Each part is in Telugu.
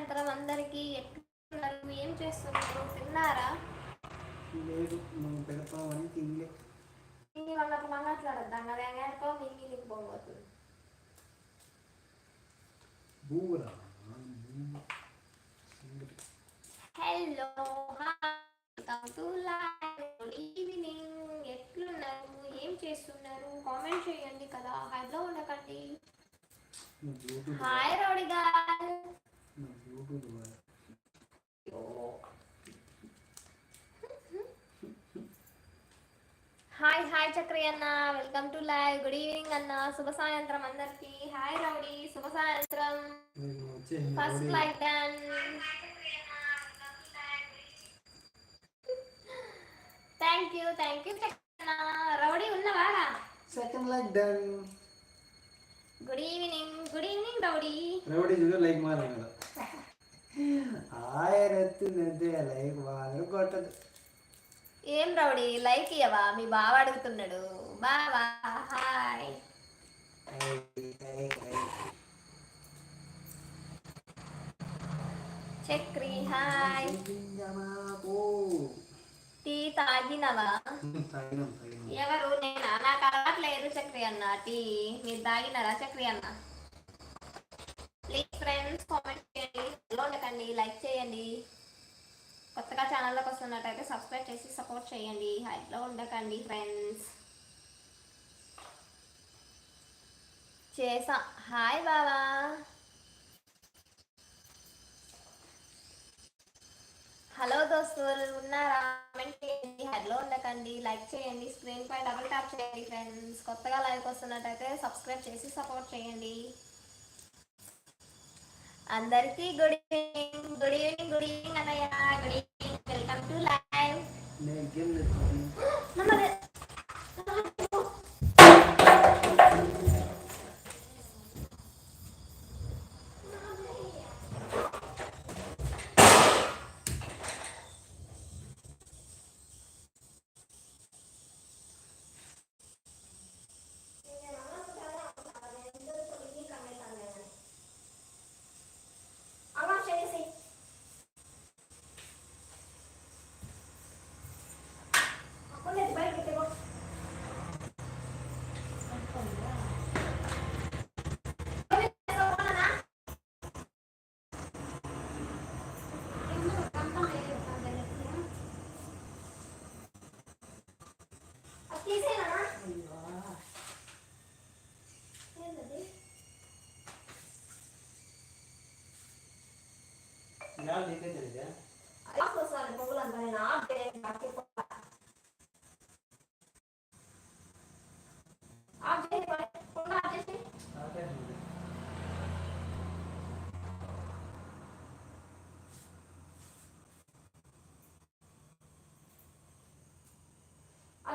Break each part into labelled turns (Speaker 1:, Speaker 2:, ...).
Speaker 1: సాయంత్రం అందరికి ఎట్లున్నారు? ఏం చేస్తున్నారు? తిన్నారా?
Speaker 2: లేదు నువ్వు పెడతావని తినలే.
Speaker 1: ఇంక వాళ్ళకు మాట్లాడద్దాం. కదా ఎంగేడుకో మీకు నీకు పోగొతుంది
Speaker 2: బూరా?
Speaker 1: హలో ఈవినింగ్ ఎట్లున్నారు? ఏం చేస్తున్నారు? కామెంట్ చేయండి కదా. హైలో ఉండకండి. హాయ్ రౌడి గారు. హాయ్ హాయ్ చక్రి అన్న welcome to live good evening అన్న శుభ సాయంత్రం అందరికి హాయ్ రౌడీ శుభ సాయంత్రం
Speaker 2: నేను వచ్చే
Speaker 1: first like done thank you thank you చక్రన్న rowdy ఉన్నవాడా
Speaker 2: second like done
Speaker 1: good evening good evening rowdy
Speaker 2: rowdy చూడు లైక్ మారే కదా ఆయన ఎత్తుందంటే లైక్ మాత్రం కొట్టదు.
Speaker 1: ఏం రౌడి? లైక్ ఇయ్యవా? మీ బావ అడుగుతున్నాడు. బావా హాయ్. చక్రి హాయ్. టీ తాగినవా? ఎవరు? నేనా? నాకు అలవాట్లేదు చక్రి అన్న. టీ మీరు తాగినారా చక్రి అన్న? ప్లీజ్ ఫ్రెండ్స్ కామెంట్ చేయండి. లో ఉండకండి లైక్ చేయండి. కొత్తగా ఛానల్లోకి వస్తున్నట్టయితే సబ్స్క్రైబ్ చేసి సపోర్ట్ చేయండి. హైట్లో ఉండకండి ఫ్రెండ్స్ చేసా. హాయ్ బావా. హలో దోస్తులు ఉన్నారా? కామెంట్ చేయండి. హెడ్లో ఉండకండి. లైక్ చేయండి. స్క్రీన్ పై డబుల్ ట్యాప్ చేయండి ఫ్రెండ్స్ కొత్తగా లైక్ వస్తున్నట్టయితే సబ్స్క్రైబ్ చేసి సపోర్ట్ చేయండి. అందరికీ good evening good evening good evening అన్నయ్య good evening. Welcome to live
Speaker 2: ಯಾರು
Speaker 1: ನಿಂತೈತೆ ನಿಮಗೆ ಆಯ್ತು ಸರ್ ಮಗುಲಂದ್ರೆ ನಾ ಬೇರೆ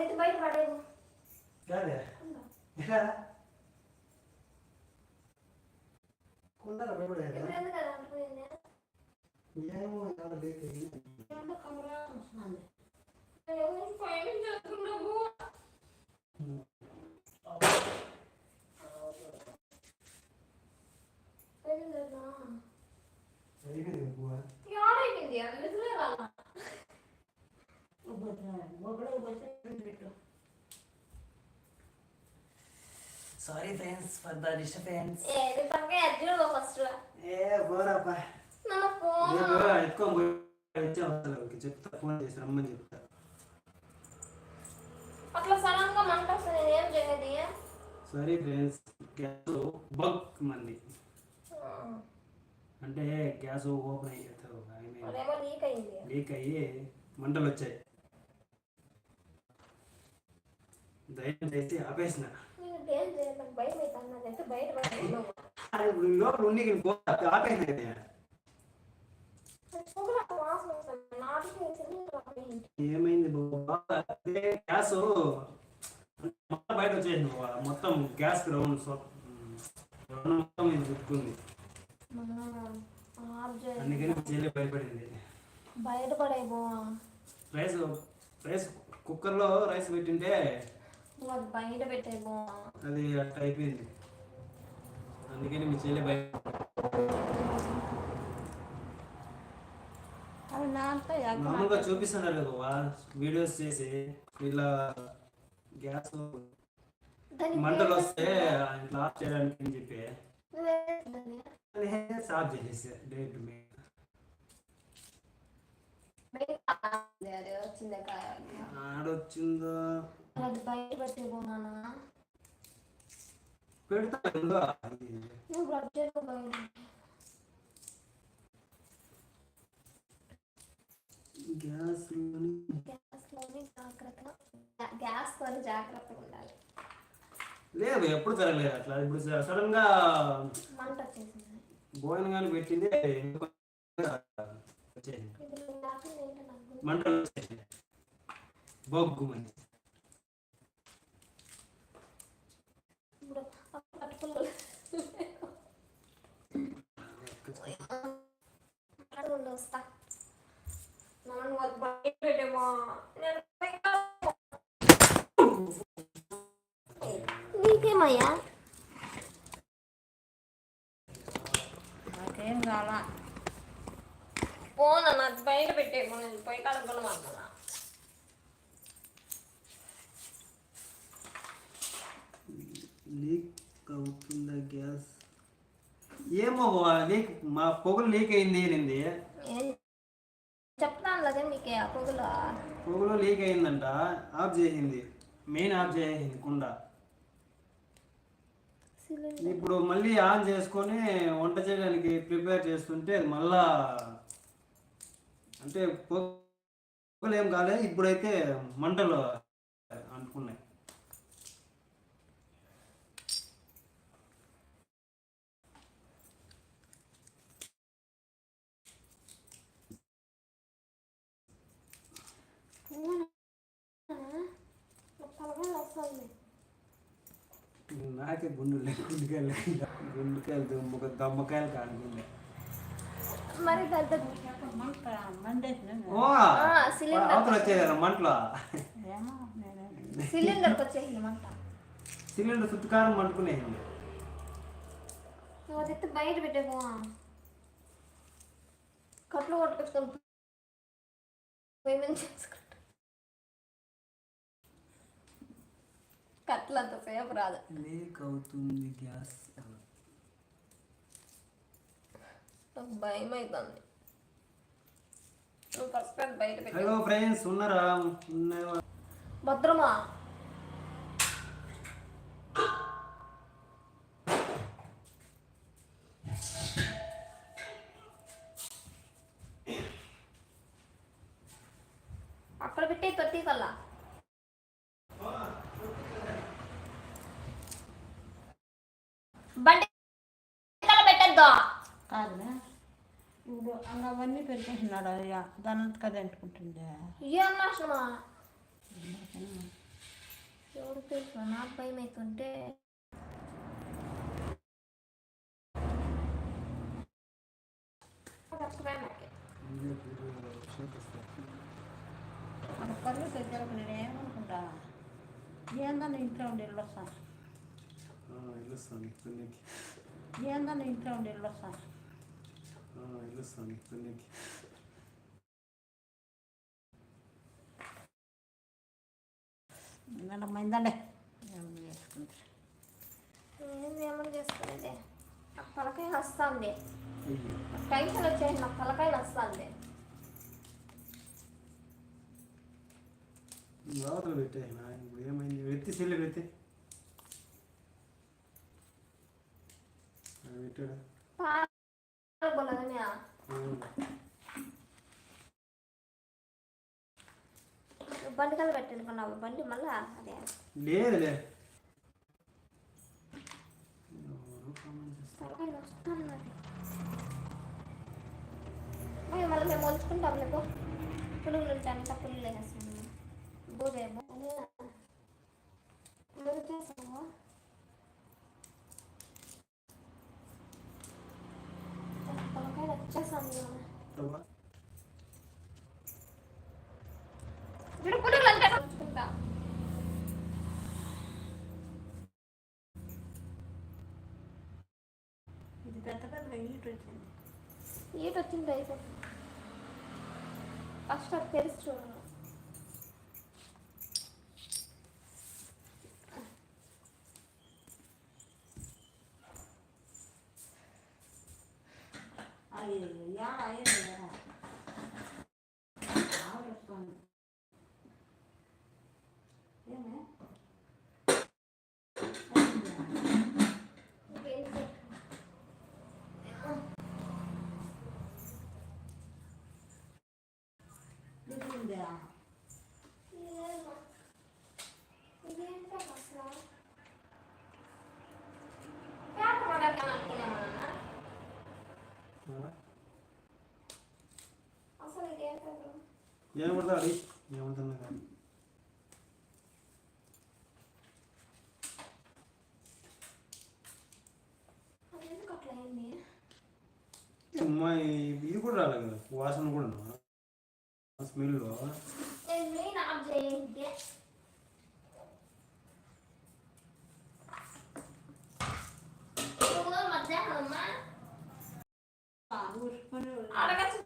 Speaker 1: అయితే బయట పడేది
Speaker 2: కాదే ఎలా కుండలో
Speaker 1: పడలేదు
Speaker 2: ఏమో
Speaker 1: చాలా లేట్
Speaker 2: అయిపోయింది
Speaker 1: అయిపోయింది
Speaker 2: sorry friends for the disturbance
Speaker 1: ఏది పక్క అర్జున్ ఫస్ట్
Speaker 2: ఏ బోరప్పా
Speaker 1: నన్ను ఫోన్
Speaker 2: పోయి వచ్చి అవసరం చెప్తా ఫోన్ చేసి రమ్మని చెప్తా.
Speaker 1: అట్లా సడన్గా మంట వస్తుంది ఏం?
Speaker 2: సారీ ఫ్రెండ్స్ గ్యాస్ బగ్ మంది. అంటే గ్యాస్ ఓపెన్ అయ్యి
Speaker 1: అదేమో లీక్ అయింది.
Speaker 2: లీక్ అయ్యి మంటలు వచ్చాయి దయచేసి ఆపేసిన
Speaker 1: నేను ఏం చేయలేదు భయం అవుతాను నాకైతే బయట పడుతున్నావు
Speaker 2: అరే ఇప్పుడు లోపల ఉండి ఆపేసిన ఏమైంది గ్యాస్. మొత్తం బయట వచ్చేసింది బాబా. మొత్తం గ్యాస్ రౌండ్ మొత్తం ఇది చుట్టుకుంది అందుకని చెల్లి భయపడింది.
Speaker 1: బయట పడేబో
Speaker 2: రైస్ రైస్ కుక్కర్లో రైస్ పెట్టింటే
Speaker 1: అది బయట పెట్టేబో
Speaker 2: అది అట్ట అయిపోయింది. అందుకని మీ చెల్లి
Speaker 3: నాంతా
Speaker 2: మామూలుగా చూపిస్తున్నారు కదా వీడియోస్ చేసి ఇలా గ్యాస్ మంటలు వస్తే ఇట్లా ఆఫ్ చేయడానికి అని చెప్పి. ఆఫ్ చేసేసి డైరెక్ట్ మీ
Speaker 1: బయట
Speaker 2: ఆడొచ్చిందో?
Speaker 1: అది బయట పెట్టి పోనానా
Speaker 2: పెడతా
Speaker 1: నువ్వు బడ్జెట్ బయట
Speaker 2: గ్యాస్
Speaker 1: జాగ్రత్తగా గ్యాస్ జాగ్రత్తగా ఉండాలి.
Speaker 2: లేదు ఎప్పుడు జరగలేదు అట్లా. ఇప్పుడు సడన్గా
Speaker 1: మంట వచ్చేసింది?
Speaker 2: భోజనం కానీ పెట్టింది మంటలు వచ్చేసింది బొగ్గు మంచి
Speaker 1: వస్తా నన్ను అది బయట పెట్టేమో నేను నీకేమయ్యా
Speaker 3: నాకేం కావాలా
Speaker 1: ఫోన్ నాది బయట పెట్టేమో నేను పోయి కడుక్కోమంటున్నా
Speaker 2: నీకు అవుతుందా గ్యాస్? ఏమో లీక్ మా పొగలు లీక్ అయింది అనింది
Speaker 1: ఏం చెప్తాను కదా నీకే ఆ పొగలు?
Speaker 2: పొగలు లీక్ అయిందంట ఆఫ్ చేసింది. మెయిన్ ఆఫ్ చేసింది కుండ. ఇప్పుడు మళ్ళీ ఆన్ చేసుకొని వంట చేయడానికి ప్రిపేర్ చేస్తుంటే అది మళ్ళా అంటే పొగలు ఏం కాలేదు ఇప్పుడైతే మంటలు అంటుకున్నాయి
Speaker 1: తలకాయ వస్తుంది
Speaker 2: నాకే గుండెలు గుండెకాయలు గుండెకాయలు దుమ్మక దమ్మకాయలు కానుకుండే
Speaker 1: మరి
Speaker 2: అవతల వచ్చేది మంటలో.
Speaker 3: ఏమో నేను.
Speaker 1: సిలిండర్కి వచ్చేసింది మంట.
Speaker 2: సిలిండర్
Speaker 1: అది బయట కట్లు కొట్టుకొచ్చుకొని చేసుకుంటా కట్లు అంత సేపు రాదు.
Speaker 2: లీక్ అవుతుంది గ్యాస్.
Speaker 1: నాకు భయం అవుతుంది నువ్వు ఫస్ట్ అది బయట పెట్టు.
Speaker 2: హలో ఫ్రెండ్స్ ఉన్నారా? ఉన్నారా?
Speaker 1: భద్రమా? అక్కడ పెట్టే తొట్టి కల్లా బండి పెట్టద్దు?
Speaker 3: ఇప్పుడు అవన్నీ పెరిగేసినాడు అయ్యా దాని అది అంటుకుంటుండే
Speaker 1: ఏం నాశనమా ఎవరు తెలుసు? నాకు భయం అవుతుంటే
Speaker 3: కళ్ళు దగ్గర ఏందని ఇంట్లో ఉండి
Speaker 2: ఆ, వెళ్ళొస్తాను పెళ్ళికి
Speaker 3: ఏందని ఇంట్లో ఉండి
Speaker 2: వెళ్ళొస్తాను
Speaker 3: మైందండే ఏమన్నా చేసుకుంటారు
Speaker 1: నేను ఏమని చేసుకునేది నాకు తలకాయ వస్తుంది. టెన్షన్ వచ్చేసి నాకు తలకాయ వస్తుంది
Speaker 2: లోపల ఇప్పుడు ఏమైంది వెత్తి సెల్లు వెత్తి పెట్టాడా
Speaker 1: బండి కల్లా పెట్టనుకున్నావు బండి మళ్ళా అదే.
Speaker 2: లేదులే.
Speaker 1: మళ్ళీ మేము మొలుచుకుంటాం లేకు పులుగులు ఉంటాను పులుగులు వేసేస్తాము బోదే బోదే చేస్తాము తలకాయ వచ్చేసాము
Speaker 2: అబ్బా.
Speaker 1: ఇప్పుడు పులుగులు అంటే మొలుచుకుంటా
Speaker 3: ఇది పెద్ద పెద్ద ఈటు వచ్చింది.
Speaker 1: ఈట వచ్చింది అయిపోతుంది ఫస్ట్ అది తెరిచి చూడండి.
Speaker 3: అది యా
Speaker 2: ఏమవుతుందో అడిగి ఏమవుతుందో కానీ
Speaker 1: అది? ఎందుకు అట్లా అయింది
Speaker 2: అమ్మా ఇది కూడా రాలేదు కదా. వాసన కూడా స్మెల్
Speaker 1: అడగచ్చు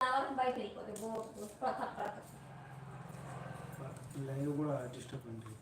Speaker 1: బయట వెళ్ళిపోతే ప్రత
Speaker 2: లైవ్ కూడా డిస్టర్బ్ అండి